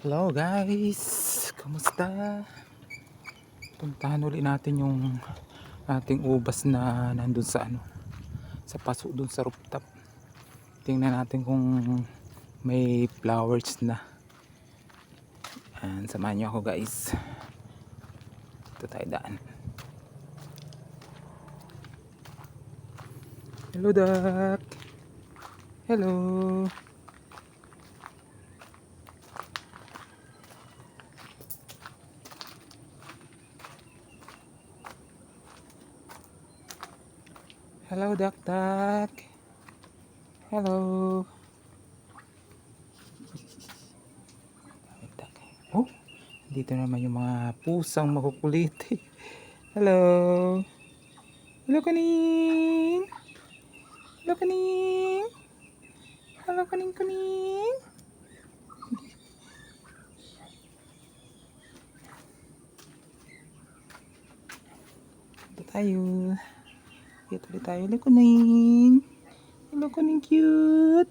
Hello guys! Kamusta? Puntahan ulit natin yung ating ubas na nandun sa ano sa paso dun sa rooftop. Tingnan natin kung may flowers na. And samahan nyo ako guys. Ito tayo daan. Hello duck! Hello! Hello, Duck Duck. Hello. Oh, dito naman yung mga pusang makukulit. Hello. Hello, kaning. Hello, kaning. Hello, kaning, kaning. Tayo. Dito ulit tayo. Hello, kuning. Hello, kuning cute.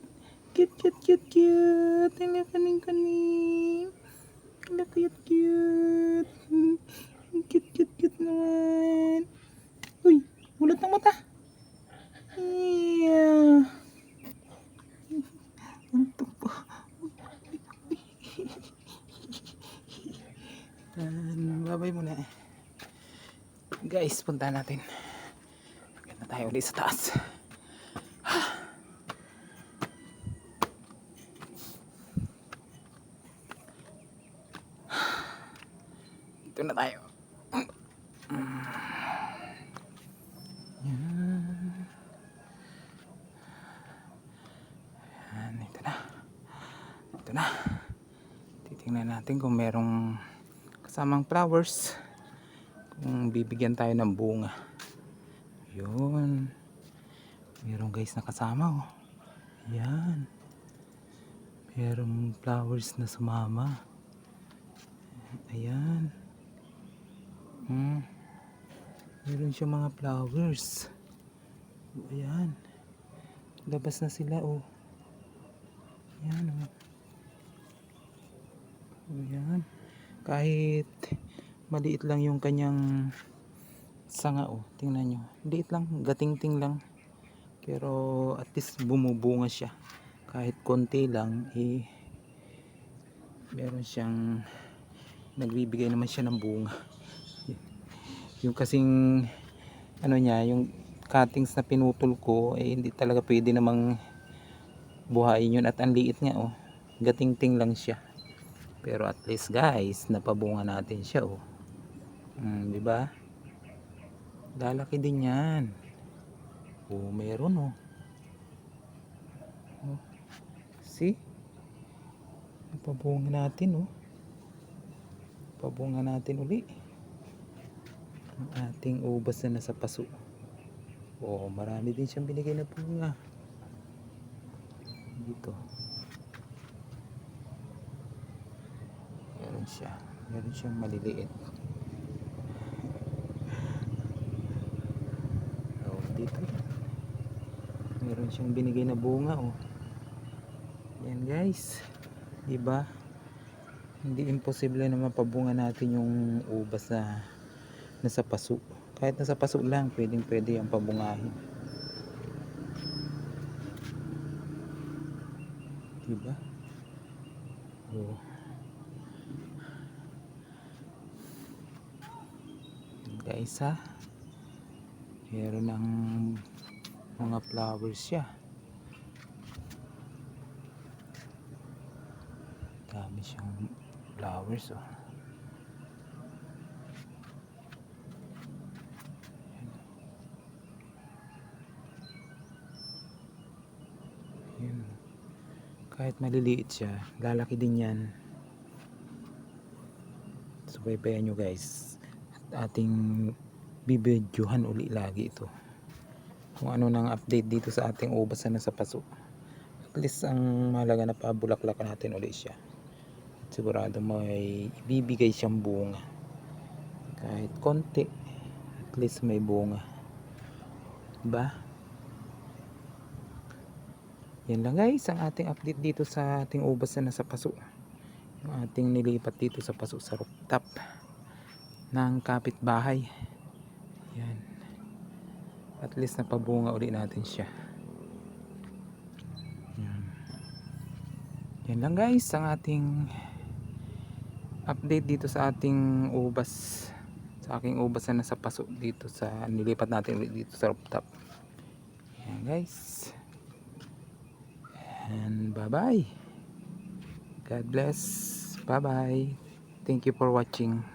Cute, cute, cute, cute. Hello, kuning, kuning. Hello, cute, cute. Cute, cute, cute naman. Uy, ulat ng mata. Yeah. Antok po. Babay muna. Guys, punta natin. Tayo ulit sa taas. Ito na tayo. Yan, ito na. Ito na. Titingnan natin kung merong kasamang flowers. Kung bibigyan tayo ng bunga. Yun. Meron guys na kasama oh. Yan. Merong flowers na sumama. Ayan. Hmm. Meron siya mga flowers. Ayan. Labas na sila oh. Ayan oh. Ayan. Kahit maliit lang yung kanyang sanga oh. Tingnan nyo. Liit lang. Gatingting lang. Pero at least bumubunga siya. Kahit konti lang eh meron siyang nagbibigay naman siya ng bunga. Yung kasing ano niya, yung cuttings na pinutol ko eh hindi talaga pwede namang buhayin yun at ang liit nga oh. Gatingting lang siya. Pero at least guys, napabunga natin siya oh. Mm, di ba? Lalaki din 'yan. Oh, meron oh. oh. See? Napabunga natin oh. Pabunga natin uli. Ang ating ubas na nasa paso. Oh, marami din siyang binigay na bunga. Dito. Meron siya. Meron siyang maliliit. Oh, dito. Meron siyang binigay na bunga oh. Yan guys. 'Di ba? Hindi imposible na mapabunga natin yung ubas na nasa paso. Kahit nasa paso lang, pwedeng pwede yung pabungahin. 'Di ba? Oh. Guys ha. Meron ng mga flowers siya. Dami siyang flowers oh. Kahit maliliit siya, lalaki din yan. Subaybayan nyo guys. At ating bibidyohan uli lagi ito. Kung ano nang update dito sa ating ubas na nasa paso. At least ang mahalaga na pabulaklak natin uli siya. Sigurado may ibibigay siyang bunga. Kahit konti. At least may bunga. Diba? Yan lang guys ang ating update dito sa ating ubas na nasa paso. yung ating nilipat dito sa paso sa rooftop ng kapitbahay yan. At least napabunga uli natin siya. Yan. yan lang guys ang ating update dito sa ating ubas. Sa aking ubas na nasa paso dito sa nilipat natin ulit dito sa rooftop. Yan guys. And bye bye God bless. Bye bye thank you for watching